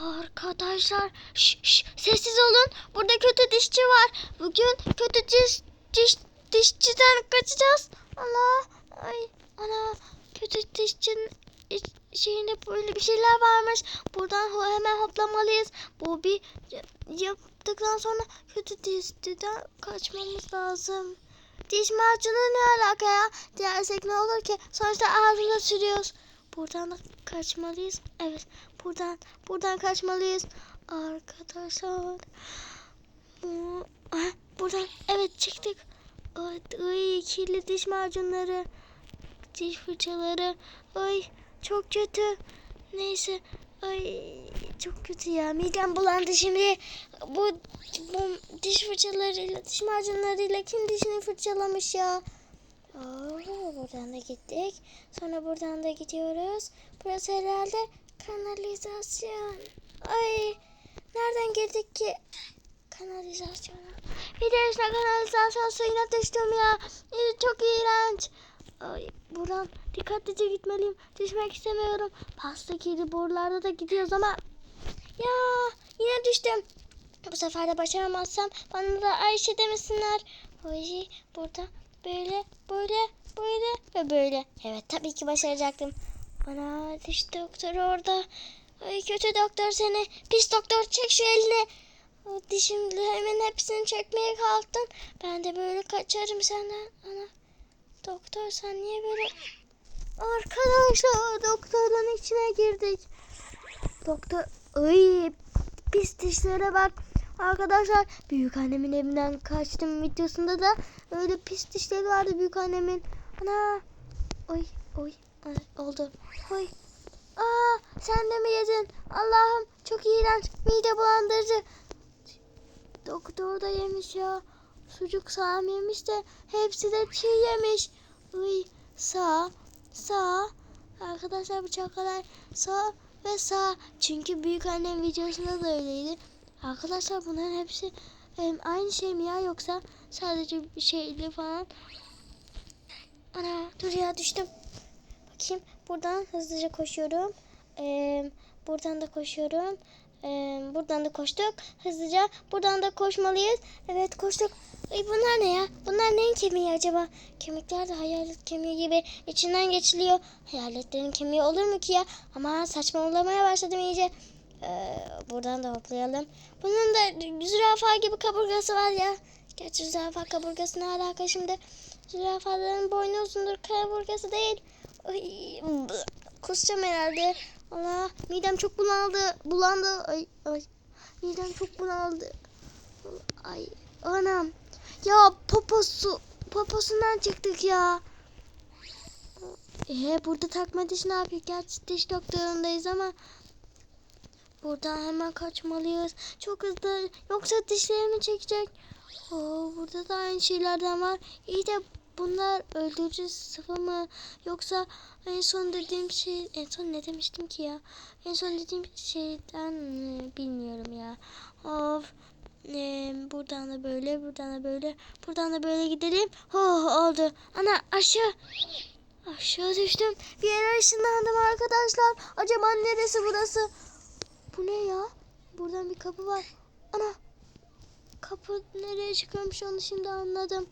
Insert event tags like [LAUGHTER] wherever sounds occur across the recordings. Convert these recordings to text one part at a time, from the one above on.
Arkadaşlar şş, şş, sessiz olun. Burada kötü dişçi var. Bugün kötü diş, diş dişçiden kaçacağız. Allah ay ana kötü dişçinin şeyinde böyle bir şeyler varmış. Buradan hemen hoplamalıyız. Bu bir yaptıktan sonra kötü dişçiden kaçmamız lazım. Diş macunu ne alaka ya? Diyersek ne olur ki? Sonuçta ağzımıza sürüyoruz. Buradan da kaçmalıyız. Evet. Buradan buradan kaçmalıyız. Arkadaşlar. Ah, Buradan evet çıktık. Ay, kirli diş macunları. Diş fırçaları. Ay çok kötü. Neyse. Ay çok kötü ya. Midem bulandı şimdi. Bu, bu diş fırçalarıyla, diş macunlarıyla kim dişini fırçalamış ya? Oo, buradan da gittik. Sonra buradan da gidiyoruz. Burası herhalde kanalizasyon. Ay nereden girdik ki? Kanalizasyona. Bir de üstüne kanalizasyon suyuna düştüm ya. Ee, Çok iğrenç. Ay, buradan dikkatlice gitmeliyim. Düşmek istemiyorum. Pasta kedi borularda da gidiyoruz ama. Ya yine düştüm. Bu sefer de başaramazsam bana da Ayşe demesinler. Ay burada böyle böyle böyle ve böyle. Evet tabii ki başaracaktım. Ana diş doktoru orada. Ay kötü doktor seni. Pis doktor çek şu elini. O dişimlerimin hepsini çekmeye kalktın. Ben de böyle kaçarım senden. Ana doktor sen niye böyle... Arkadaşlar doktorun içine girdik. Doktor... Ay pis dişlere bak. Arkadaşlar büyük annemin evinden kaçtım videosunda da öyle pis dişleri vardı büyük annemin. Ana. Oy oy oldu. Oy. Aa sen de mi yedin? Allah'ım çok iğrenç. Mide bulandırıcı. Doktor da yemiş ya. Sucuk sağım yemiş de hepsi de çiğ yemiş. Uy sağ sağ. Arkadaşlar bu çakalar sağ ve sağ. Çünkü büyük annem videosunda da öyleydi. Arkadaşlar bunların hepsi em, aynı şey mi ya yoksa sadece bir şeyli falan. Ana dur ya düştüm. Bakayım buradan hızlıca koşuyorum. Ee, buradan da koşuyorum. Ee, buradan da koştuk. Hızlıca buradan da koşmalıyız. Evet koştuk. Ay bunlar ne ya? Bunlar neyin kemiği acaba? Kemikler de hayalet kemiği gibi içinden geçiliyor. Hayaletlerin kemiği olur mu ki ya? Ama saçmalamaya başladım iyice. Ee, buradan da hoplayalım. Bunun da zürafa gibi kaburgası var ya. Gerçi zürafa kaburgası ne alaka şimdi? Zürafaların boynu uzundur kaburgası değil. Ay, kusacağım herhalde. Allah midem çok bunaldı. Bulandı. Ay, ay. Midem çok bunaldı. Ay anam. Ya poposu poposundan çıktık ya. Ee, burada takma diş ne yapıyor? Gerçi diş doktorundayız ama buradan hemen kaçmalıyız. Çok hızlı. Yoksa dişlerimi çekecek. Oo, burada da aynı şeylerden var. İyi de bunlar öldürücü sıvı mı? Yoksa en son dediğim şey... En son ne demiştim ki ya? En son dediğim şeyden bilmiyorum ya. Of. Ee, buradan da böyle, buradan da böyle, buradan da böyle gidelim. Oh oldu. Ana aşağı. Aşağı düştüm. Bir yere ışınlandım arkadaşlar. Acaba neresi burası? Bu ne ya? Buradan bir kapı var. Ana. Kapı nereye çıkıyormuş onu şimdi anladım.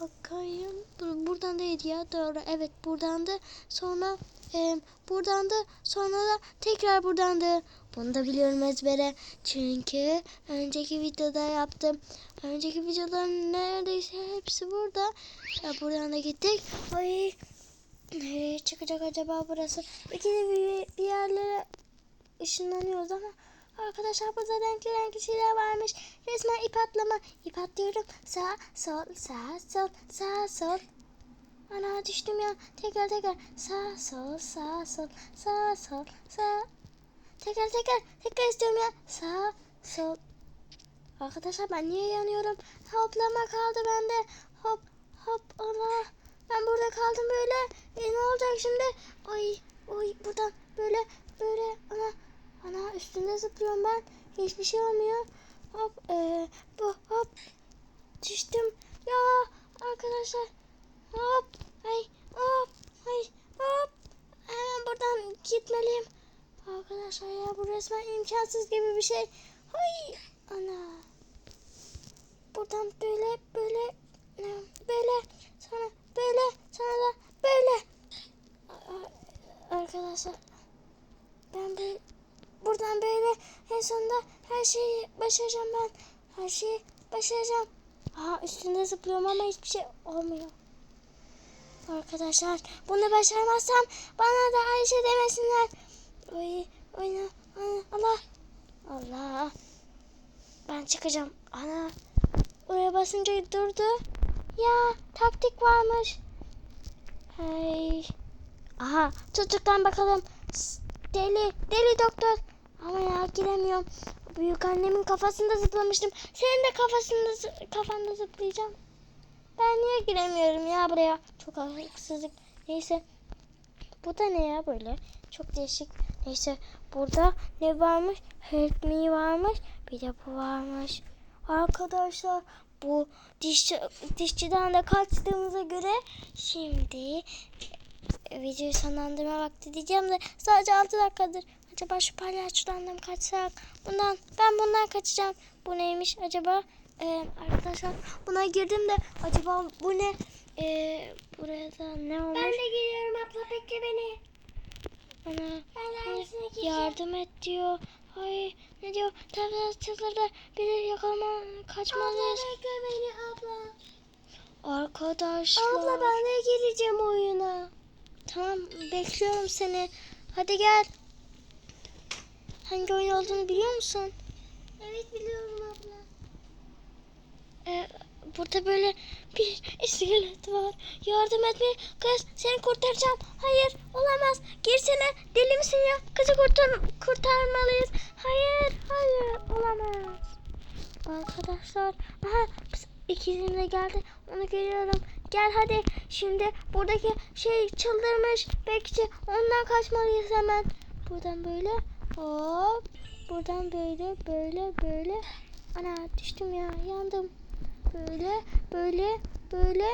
Bakayım. Dur, buradan değildi ya. Doğru. Evet buradandı. Sonra e, buradandı. Sonra da tekrar buradandı. Bunu da biliyorum ezbere. Çünkü önceki videoda yaptım. Önceki videoların neredeyse hepsi burada. Ya buradan da gittik. Ay. Nereye çıkacak acaba burası? İkide bir, bir yerlere ışınlanıyoruz ama Arkadaşlar burada renkli renkli şeyler varmış. Resmen ip atlama. İp atlıyorum. Sağ, sol, sağ, sol, sağ, sol. Ana düştüm ya. Tekrar tekrar. Sağ, sol, sağ, sol, sağ, sol, sağ. Tekrar tekrar. Tekrar istiyorum ya. Sağ, sol. Arkadaşlar ben niye yanıyorum? Hoplama kaldı bende. Hop, hop, Allah. Ben burada kaldım böyle. E, ne olacak şimdi? Ay, oy buradan böyle, böyle. Ana, ana üstünde zıplıyorum ben. Hiçbir şey olmuyor. Hop, e, bu, hop. Düştüm. Ya arkadaşlar. Hop, ay, hop, ay, hop. Hemen buradan gitmeliyim. Arkadaşlar ya bu resmen imkansız gibi bir şey. Hay ana. Buradan böyle böyle böyle sonra böyle sonra da böyle. Arkadaşlar ben böyle buradan böyle en sonunda her şeyi başaracağım ben. Her şeyi başaracağım. Aha üstünde zıplıyorum ama hiçbir şey olmuyor. Arkadaşlar bunu başarmazsam bana da Ayşe demesinler. Oy, oyna, Allah. Allah. Ben çıkacağım. Ana. Oraya basınca durdu. Ya taktik varmış. Hey. Aha tutuklan bakalım. Deli, deli doktor. Ama ya giremiyorum. Büyük annemin kafasında zıplamıştım. Senin de kafasında kafanda zıplayacağım. Ben niye giremiyorum ya buraya? Çok haksızlık. Neyse. Bu da ne ya böyle? Çok değişik. Neyse burada ne varmış? Me varmış. Bir de bu varmış. Arkadaşlar bu dişçi, dişçiden de kaçtığımıza göre şimdi e, videoyu sonlandırma vakti diyeceğim de sadece 6 dakikadır. Acaba şu palyaçodan da mı kaçsak? Bundan ben bundan kaçacağım. Bu neymiş acaba? Ee, arkadaşlar buna girdim de acaba bu ne? Ee, burada ne olmuş? Ben de geliyorum abla bekle beni. Ana, Ben yardım et diyor. Ay ne diyor? Tabii çıldırdı. Biri yakalama kaçmalıyız. Abla bekle beni abla. Arkadaşlar. Abla ben de gireceğim oyuna. Tamam bekliyorum seni. Hadi gel. Hangi oyun olduğunu biliyor musun? Evet biliyorum abla. Ee, burada böyle bir iskelet var. Yardım et bir kız seni kurtaracağım. Hayır olamaz. Girsene deli misin ya? Kızı kurtar kurtarmalıyız. Hayır hayır olamaz. Arkadaşlar aha ikizim de geldi. Onu görüyorum. Gel hadi. Şimdi buradaki şey çıldırmış. Bekçi ondan kaçmalıyız hemen. Buradan böyle hop. Buradan böyle böyle böyle. Ana düştüm ya yandım. Böyle, böyle, böyle,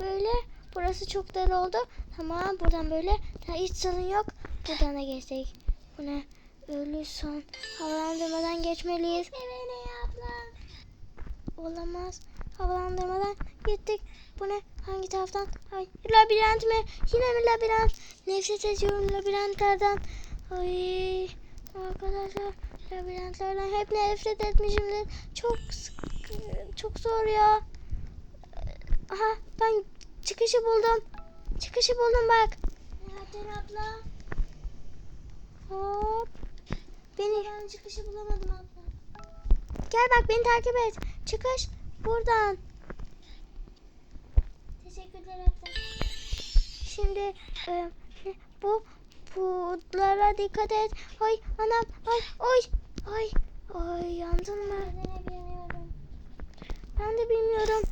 böyle. Burası çok dar oldu. Tamam buradan böyle. Ha, hiç sorun yok. Buradan da geçtik. Bu ne? Ölü son. Havalandırmadan geçmeliyiz. Beni abla. Olamaz. Havalandırmadan gittik. Bu ne? Hangi taraftan? Ay, labirent mi? Yine mi labirent? Nefret ediyorum labirentlerden. Ay, arkadaşlar labirentlerden hep nefret etmişimdir. Çok sık- çok zor ya. Aha ben çıkışı buldum. Çıkışı buldum bak. Nereden abla? Hop. Beni Ben çıkışı bulamadım abla. gel bak beni takip et. Çıkış buradan. Teşekkürler abla. Şimdi e, bu putlara dikkat et. Ay anam ay oy ay ay yandın mı? Ben de bilmiyorum.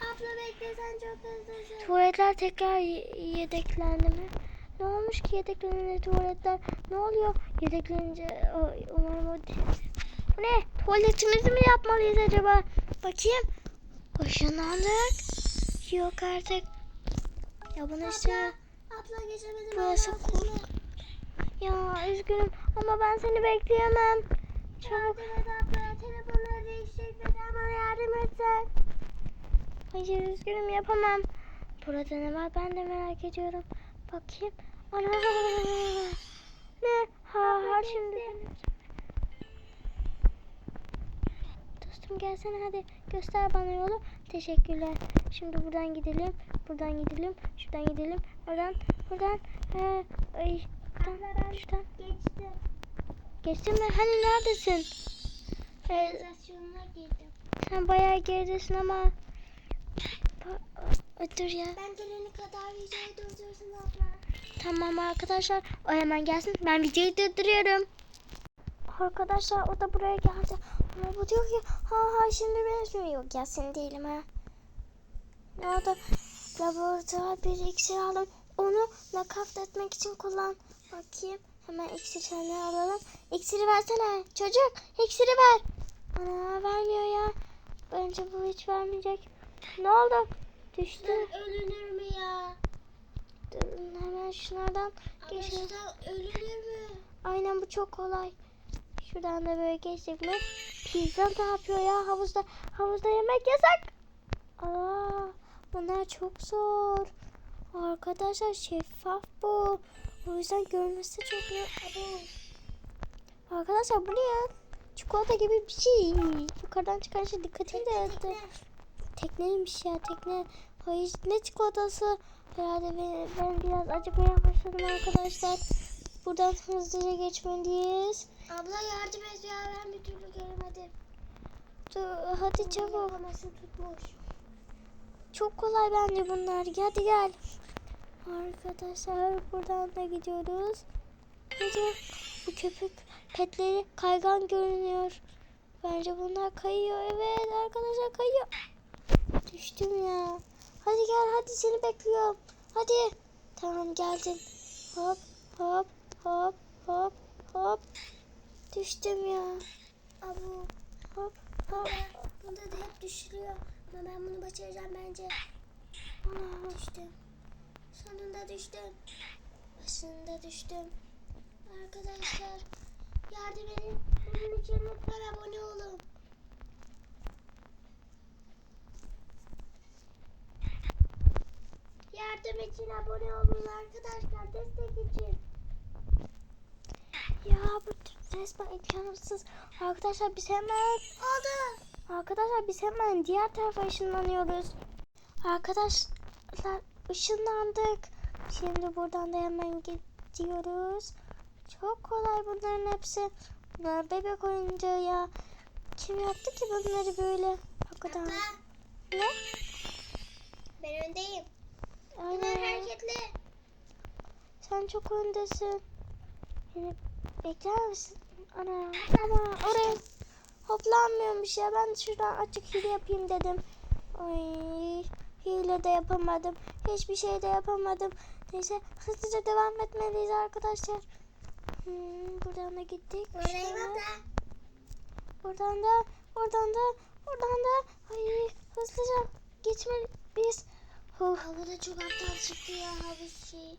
Abla bekle sen çok hızlısın. Tuvaletler tekrar ye- yedeklendi mi? Ne olmuş ki yedeklenince tuvaletler? Ne oluyor yedeklenince? Umarım o ne? Tuvaletimizi mi yapmalıyız acaba? Bakayım. Işınlandık. Yok artık. Ya bunu işte... Abla geçemedim. Burası abla. Ya üzgünüm ama ben seni bekleyemem. Çabuk. Yardım et abla. Telefonları değişecek. Neden bana yardım etsen? Hayır üzgünüm yapamam. Burada ne var ben de merak ediyorum. Bakayım. Ana. [LAUGHS] Ne? Ha ha şimdi. Dostum gelsene hadi. Göster bana yolu. Teşekkürler. Şimdi buradan gidelim. Buradan gidelim. Şuradan gidelim. Oradan. Buradan. Ee, ay. Buradan. Şuradan. Geçtim. Geçtin mi? Hani neredesin? Ee, Organizasyonuna girdim. sen bayağı geridesin ama. Dur ya. Ben geleni kadar videoyu durdursun abla. Tamam arkadaşlar. O hemen gelsin. Ben videoyu durduruyorum. Arkadaşlar o da buraya geldi. Ama bu diyor ki ha ha şimdi ben yok ya sen değilim ha. Ne oldu? Laboratuvar bir iksir aldım. Onu nakavt etmek için kullan. Bakayım. Hemen iksir alalım. İksiri versene. Çocuk iksiri ver. Ana vermiyor ya. Bence bu hiç vermeyecek. Ne oldu? Düştü. Ben ölünür mü ya? Durun hemen şunlardan geçelim. Arkadaşlar ölülür mü? Aynen bu çok kolay. Şuradan da böyle geçtik mi? Pizza ne yapıyor ya havuzda? Havuzda yemek yasak. Aa, bunlar çok zor. Arkadaşlar şeffaf bu. O yüzden görmesi çok. Abo. Arkadaşlar bu ne? Çikolata gibi bir şey. Yukarıdan çıkan şey dikkatimi dağıttı. Tekneymiş ya tekne. Hayır ne çikolatası? Herhalde ben, ben biraz acıkmaya başladım arkadaşlar. Buradan hızlıca geçmeliyiz. Abla yardım et ya ben bir türlü gelemedim. Dur, hadi çabuk. Yaması tutmuş. Çok kolay bence bunlar. Hadi gel. Arkadaşlar buradan da gidiyoruz. Hadi. Bu köpük petleri kaygan görünüyor. Bence bunlar kayıyor. Evet arkadaşlar kayıyor. Düştüm ya. Hadi gel hadi seni bekliyorum. Hadi. Tamam geldin. Hop hop hop hop hop. Düştüm ya. Abu. Hop hop. Bunda da hep düşürüyor. Ama ben bunu başaracağım bence. Ana. Düştüm. Sonunda düştüm. Başında düştüm. Arkadaşlar yardım edin. Bunun için lütfen abone olun. Yardım için abone olun arkadaşlar. Destek için. Ya bu resmen imkansız. Arkadaşlar biz hemen Oldu. Arkadaşlar biz hemen diğer tarafa ışınlanıyoruz. Arkadaşlar ışınlandık. Şimdi buradan da hemen gidiyoruz. Çok kolay bunların hepsi. Bunlar bebek oyuncağı ya. Kim yaptı ki bunları böyle? Hakikaten. Abla Ne? ben öndeyim. Bunlar Aynen. hareketli. Sen çok öndesin. Beni bekler misin? Ana ama oraya hoplanmıyormuş ya. Ben şuradan açık hile yapayım dedim. Ay hile de yapamadım. Hiçbir şey de yapamadım. Neyse hızlıca devam etmeliyiz arkadaşlar. Hmm, buradan da gittik. Abla. Buradan da, oradan da, oradan da. Ay hızlıca geçmeliyiz. Huh. Abla da çok aptal çıktı ya bir şey.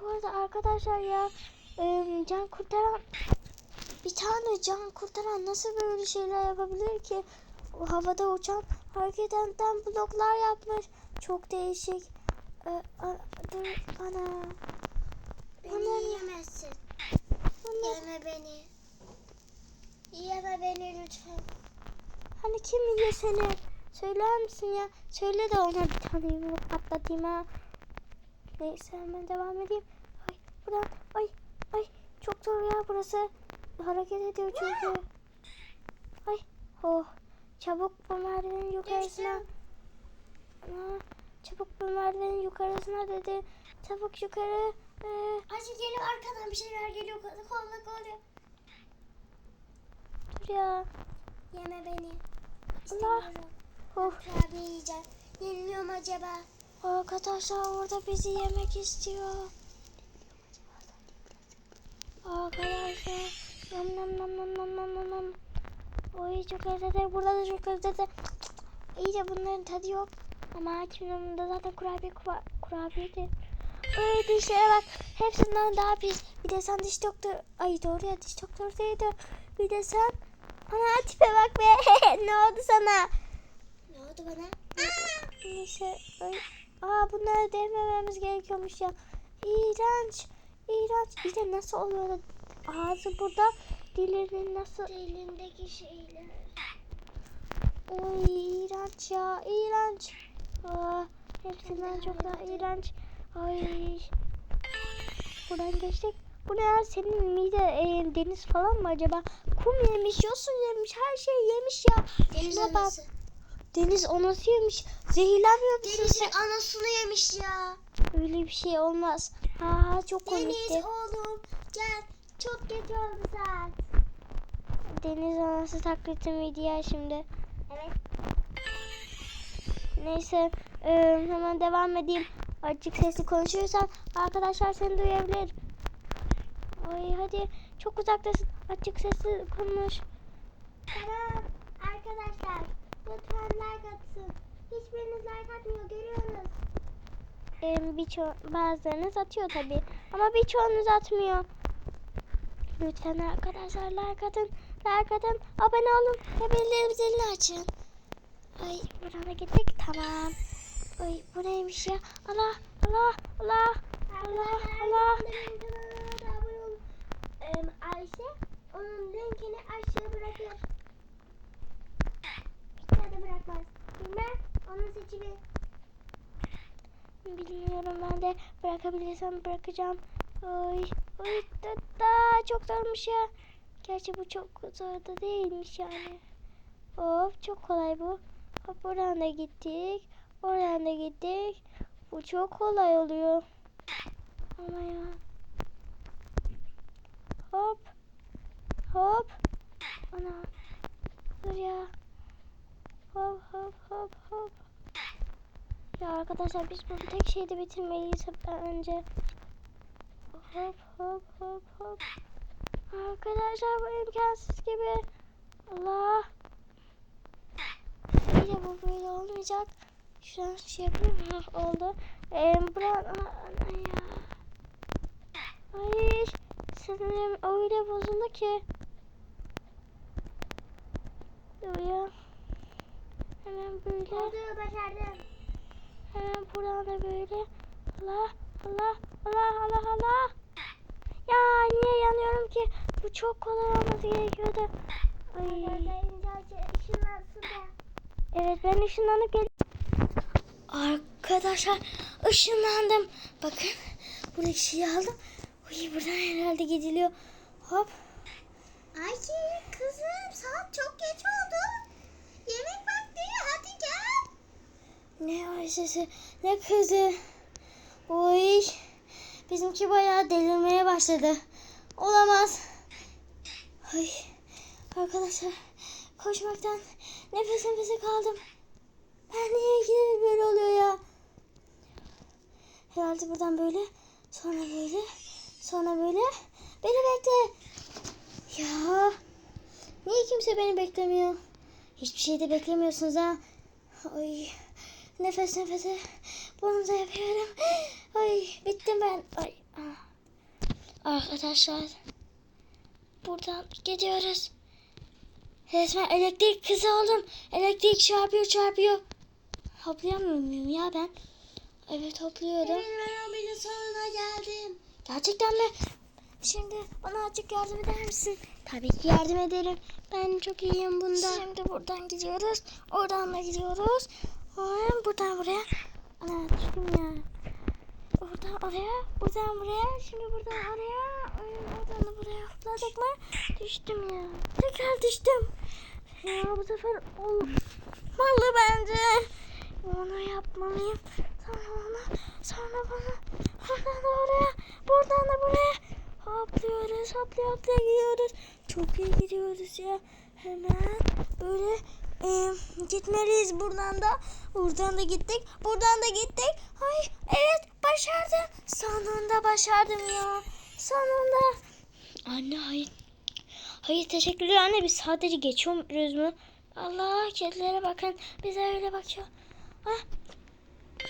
Bu arada arkadaşlar ya em, can kurtaran bir tane can kurtaran nasıl böyle şeyler yapabilir ki? O havada uçan hareket eden bloklar yapmış. Çok değişik. Ee, a- dur ana. Beni Ana. yiyemezsin. ana. Yeme beni. Yeme beni lütfen. Hani kim yiyor seni? Söyler misin ya? Söyle de ona bir tane yumruk atlatayım ha. Neyse hemen devam edeyim. Ay buradan ay ay çok zor ya burası. Hareket ediyor çünkü. Ay oh çabuk bu merdivenin yukarısına. Aa, çabuk bu merdivenin yukarısına dedi. Çabuk yukarı. Ee, Acı geliyor arkadan bir şeyler geliyor. Kolla kolla. dur ya. Yeme beni. Allah. Oh Kurabiye yiyeceğim. Yeniliyor mu acaba? Arkadaşlar orada bizi yemek istiyor. Arkadaşlar. Nam nam nam nam nam nam nam nam. Oy çok lezzetli. Burada da çok lezzetli. İyice bunların tadı yok. Ama kimin da zaten kurabiye kura, kurabiyeydi. Ay dişlere bak. Hepsinden daha pis. Bir de sen diş doktor. Ay doğru ya diş doktor değildi. Bir de sen. Ana tipe bak be. [LAUGHS] ne oldu sana? Ne oldu bana? Neyse. Ay. Aa bunları demememiz gerekiyormuş ya. İğrenç. İğrenç. Bir de nasıl oluyor da ağzı burada dilinin nasıl Elindeki şeyler. Oy iğrenç ya iğrenç. Aa, hepsinden çok daha iğrenç. Ay. Buradan geçtik. Bu ne ya senin mide e, deniz falan mı acaba? Kum yemiş, yosun yemiş, her şey yemiş ya. Deniz Şuna bak. anası. Deniz anası yemiş. Zehirlenmiyor musun Denizin sen? anasını yemiş ya. Öyle bir şey olmaz. Ha çok Deniz komikti. oğlum gel. Çok kötü oldu sen. Deniz anası taklidi miydi ya şimdi? Evet. Neyse e, hemen devam edeyim. Açık sesli konuşuyorsan arkadaşlar seni duyabilir. Ay hadi çok uzaktasın. Açık sesli konuş. Tamam. Arkadaşlar lütfen like atsın. Hiçbiriniz like atmıyor görüyorsunuz. e, birço bazılarınız atıyor tabi. Ama birçoğunuz atmıyor. Lütfen arkadaşlar like atın. Like atın. Abone olun. Ve bildirim zilini açın. Ay buraya gittik. Tamam. Ay bu neymiş ya? Allah Allah Allah Allah Allah. Ayşe onun linkini aşağı bırakır. Ya da bırakmaz. Bilmem onun seçimi. Bilmiyorum ben de bırakabilirsem bırakacağım. Ay, ay da, da çok zormuş ya. Gerçi bu çok zor da değilmiş yani. Of çok kolay bu. Hop oradan da gittik. Oradan da gittik. Bu çok kolay oluyor. Ama ya. Hop. Hop. Ana. Dur ya. Hop hop hop hop. Ya arkadaşlar biz bunu tek şeyde bitirmeliyiz hep önce. Hop hop hop hop. Arkadaşlar bu imkansız gibi. Allah. De bu böyle olmayacak. Şuradan şey yapayım. Hah oldu. Ee, buran... Ana ya. Ay sanırım öyle bozuldu ki. Dur ya. Hemen böyle. Oldu başardım. Hemen buradan da böyle. Allah Allah Allah Allah Allah. Ya niye yanıyorum ki? Bu çok kolay olması gerekiyordu. Ay. Evet ben ışınlanıp gel. Arkadaşlar ışınlandım. Bakın buradaki şeyi aldım. Uy buradan herhalde gidiliyor. Hop. Ayşe kızım saat çok geç oldu. Yemek vakti hadi gel. Ne Ayşe'si ne kızı. Uy. Bizimki bayağı delirmeye başladı. Olamaz. Ay. Arkadaşlar koşmaktan nefes nefese kaldım. Ben niye ikide böyle oluyor ya? Herhalde buradan böyle sonra böyle sonra böyle beni bekle. Ya niye kimse beni beklemiyor? Hiçbir şey de beklemiyorsunuz ha. Ay nefes nefese bunu da yapıyorum. Ben. Ay. ah. Arkadaşlar buradan gidiyoruz. Resmen elektrik kızı oldum. Elektrik çarpıyor çarpıyor. Hoplayamıyor muyum ya ben? Evet hopluyorum. ben sonuna geldim. Gerçekten mi? Şimdi bana azıcık yardım eder misin? Tabii ki yardım ederim. Ben çok iyiyim bunda. Şimdi buradan gidiyoruz. Oradan da gidiyoruz. Oradan buradan buraya. Ana düştüm ya. Oradan oraya, buradan buraya, şimdi buradan oraya, ay, oradan da buraya hopladık mı? Düştüm ya. Tekrar düştüm. Ya bu sefer olmalı bence. Onu yapmalıyım. Sonra onu, sonra bunu, buradan da oraya, buradan da buraya. Hoplıyoruz, hoplaya hoplaya gidiyoruz. Çok iyi gidiyoruz ya. Hemen böyle e, gitmeliyiz buradan da. Buradan da gittik, buradan da gittik. Ay evet başardım. Sonunda başardım ya. Sonunda. Anne hayır. Hayır teşekkürler anne biz sadece geçiyoruz mu? Allah kedilere bakın bize öyle bakıyor. Ah,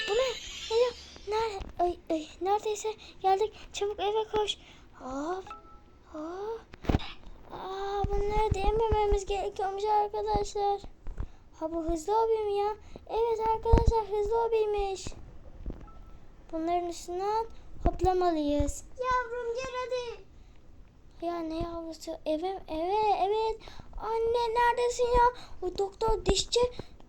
bu ne? Geliyor. Nerede? Ay, ay, neredeyse geldik. Çabuk eve koş. Hop. Hop. Aa, bunları demememiz gerekiyormuş arkadaşlar. Ha bu hızlı hobi mi ya? Evet arkadaşlar hızlı hobiymiş. Bunların üstünden hoplamalıyız. Yavrum gel hadi. Ya ne yavrusu? Eve, eve, evet. Anne neredesin ya? O doktor dişçi,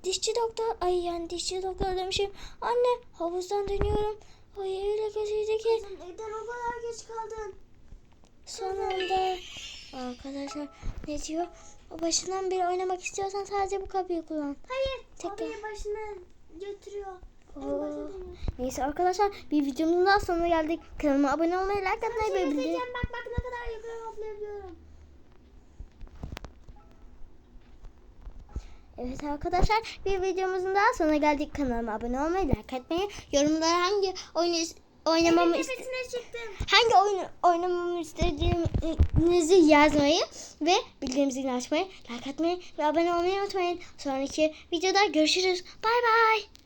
dişçi doktor. Ay yani dişçi doktor demişim. Anne havuzdan dönüyorum. Ay öyle kötüydü ki. Kızım neden o kadar geç kaldın? Sonunda. Arkadaşlar ne diyor? O başından beri oynamak istiyorsan sadece bu kapıyı kullan. Hayır. Tekrar. O beni başına götürüyor. Oo. Neyse arkadaşlar bir videomuzun daha sonuna geldik. Kanalıma abone olmayı, like atmayı ve bildirim. bak bak ne kadar yukarı hoplayabiliyorum. Evet arkadaşlar bir videomuzun daha sonuna geldik. Kanalıma abone olmayı, like atmayı, yorumlara hangi oyunu oynamamı ist- çıktım. hangi oyunu oynamamı istediğinizi yazmayı ve bildirim zilini açmayı, like atmayı ve abone olmayı unutmayın. Sonraki videoda görüşürüz. Bay bay.